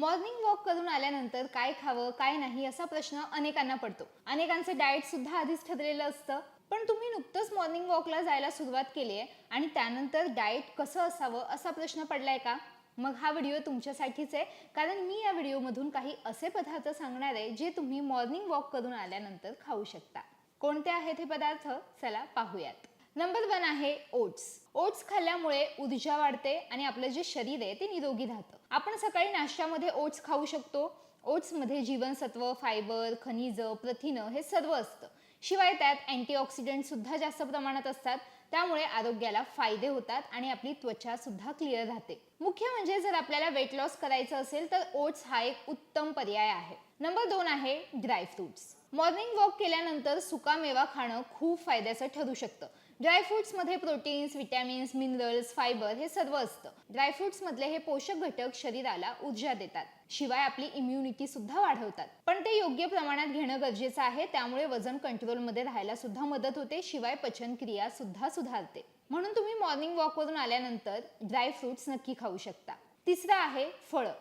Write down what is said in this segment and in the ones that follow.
Morning walk करून आल्यानंतर काय खावं काय नाही असा प्रश्न अनेकांना पडतो. अनेकांचं डाएट सुद्धा आधीच ठरलेलं असतं. पण तुम्ही नुकतंच मॉर्निंग वॉकला जायला सुरुवात केली आहे आणि त्यानंतर डाएट कसं असावं असा प्रश्न पडलाय का? मग हा व्हिडिओ तुमच्यासाठीच आहे. कारण मी या व्हिडिओमधून काही असे पदार्थ सांगणार आहे जे तुम्ही मॉर्निंग वॉक करून आल्यानंतर खाऊ शकता. कोणते आहेत हे पदार्थ? चला पाहूयात. नंबर वन आहे ओट्स ओट्स खाल्ल्यामुळे ऊर्जा वाढते आणि आपलं जे शरीर आहे ते निरोगी राहतं. आपण सकाळी नाश्त्यामध्ये ओट्स खाऊ शकतो. ओट्समध्ये जीवनसत्व फायबर खनिज प्रथिनं हे सर्व असतं. शिवाय त्यात अँटीऑक्सिडंट सुद्धा जास्त प्रमाणात असतात. त्यामुळे आरोग्याला फायदे होतात आणि आपली त्वचा सुद्धा क्लिअर राहते. मुख्य म्हणजे जर आपल्याला वेट लॉस करायचं असेल तर ओट्स हा एक उत्तम पर्याय आहे. नंबर दोन आहे ड्रायफ्रुट्स मॉर्निंग वॉक केल्यानंतर सुकामेवा खाणं खूप फायद्याचं ठरू शकतं. ड्रायफ्रुट्समध्ये प्रोटीन्स विटॅमिन्स मिनरल्स फायबर हे सर्व असतं. ड्रायफ्रुट्समधले हे पोषक घटक शरीराला ऊर्जा देतात. शिवाय आपली इम्युनिटी सुद्धा वाढवतात. पण ते योग्य प्रमाणात घेणं गरजेचं आहे त्यामुळे वजन कंट्रोलमध्ये राहायला सुद्धा मदत होते शिवाय पचनक्रिया सुद्धा सुधारते. म्हणून तुम्ही मॉर्निंग वॉकवरून आल्यानंतर ड्रायफ्रुट्स नक्की खाऊ शकता. तिसरं आहे फळं.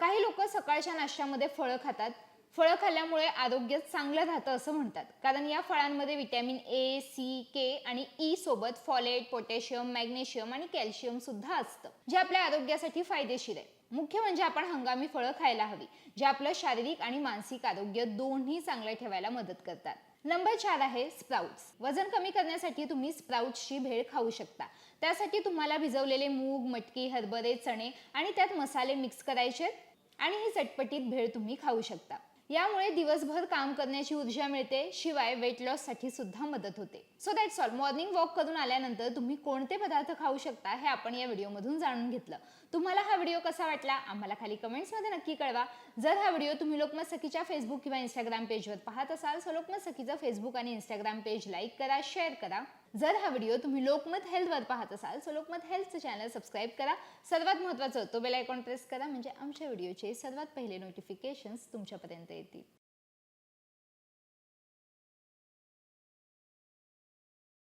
काही लोक सकाळच्या नाश्त्यामध्ये फळं खातात फळं खाल्ल्यामुळे आरोग्य चांगलं राहतं असं म्हणतात. कारण या फळांमध्ये विटॅमिन ए सी के आणि ई सोबत फॉलेट पोटॅशियम मॅग्नेशियम आणि कॅल्शियम सुद्धा असतं जे आपल्या आरोग्यासाठी फायदेशीर आहे. मुख्य म्हणजे आपण हंगामी फळं खायला हवी जे आपलं शारीरिक आणि मानसिक आरोग्य दोन्ही चांगलं ठेवायला मदत करतात. नंबर चार आहे स्प्राउट्स वजन कमी करण्यासाठी तुम्ही स्प्राउट्सची भेळ खाऊ शकता. त्यासाठी तुम्हाला भिजवलेले मूग मटकी हरभरे चणे आणि त्यात मसाले मिक्स करायचे आणि ही चटपटीत भेळ तुम्ही खाऊ शकता. यामुळे दिवसभर काम करण्याची ऊर्जा मिळते शिवाय वेट लॉससाठी सुद्धा मदत होते. So that's all morning walk करून आल्यानंतर तुम्ही कोणते पदार्थ खाऊ शकता हे आपण या व्हिडिओमधून जाणून घेतलं. तुम्हाला हा व्हिडिओ कसा वाटला आम्हाला खाली कमेंट्समध्ये नक्की कळवा. जर हा व्हिडिओ तुम्ही लोकमत सखीच्या फेसबुक किंवा इंस्टाग्राम पेजवर पाहत असाल सो लोकमत सखीचं फेसबुक आणि इंस्टाग्राम पेज लाईक करा शेअर करा. जर हा व्हिडिओ तुम्ही लोकमत हेल्थवर पाहत असाल सो लोकमत हेल्थचं चॅनल सबस्क्राईब करा. सर्वात महत्त्वाचं तो बेल आयकॉन प्रेस करा म्हणजे आमच्या व्हिडिओचे सर्वात पहिले नोटिफिकेशन्स तुमच्यापर्यंत येतील.